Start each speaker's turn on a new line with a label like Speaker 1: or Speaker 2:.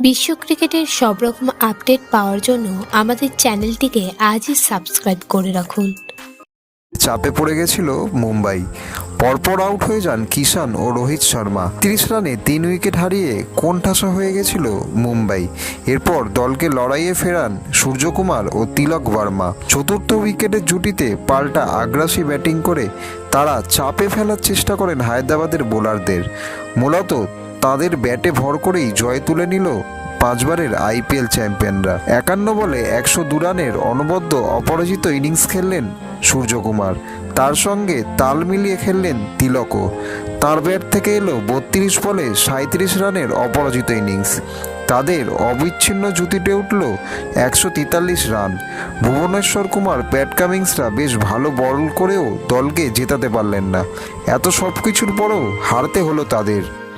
Speaker 1: বিশ্ব ক্রিকেটের সব রকম আপডেট পাওয়ার জন্য আমাদের চ্যানেলটিকে আজই সাবস্ক্রাইব করে রাখুন।
Speaker 2: চাপে পড়ে গেছিল মুম্বাই। পরপর আউট হয়ে যান কিষান ও রোহিত শর্মা। তিরিশ রানে তিন উইকেট হারিয়ে কোণঠাসা হয়ে গেছিল মুম্বাই। এরপর দলকে লড়াইয়ে ফেরান সূর্যকুমার ও তিলক বর্মা। চতুর্থ উইকেটের জুটিতে পাল্টা আগ্রাসী ব্যাটিং করে তারা চাপে ফেলার চেষ্টা করেন হায়দ্রাবাদের বোলারদের। মূলত তাদের ব্যাটে ভর করেই জয় তুলে নিল পাঁচবারের আইপিএল চ্যাম্পিয়নরা। একান্ন বলে একশো দু রানের অনবদ্য অপরাজিত ইনিংস খেললেন সূর্যকুমার। তার সঙ্গে তাল মিলিয়ে খেললেন তিলকও। তার ব্যাট থেকে এলো বত্রিশ বলে সাঁত্রিশ রানের অপরাজিত ইনিংস। তাদের অবিচ্ছিন্ন জুতিতে উঠল একশো তেতাল্লিশ রান। ভুবনেশ্বর কুমার প্যাট কামিংসরা বেশ ভালো বল করেও দলকে জেতাতে পারলেন না। এত সব কিছুর পরেও হারতে হলো তাদের।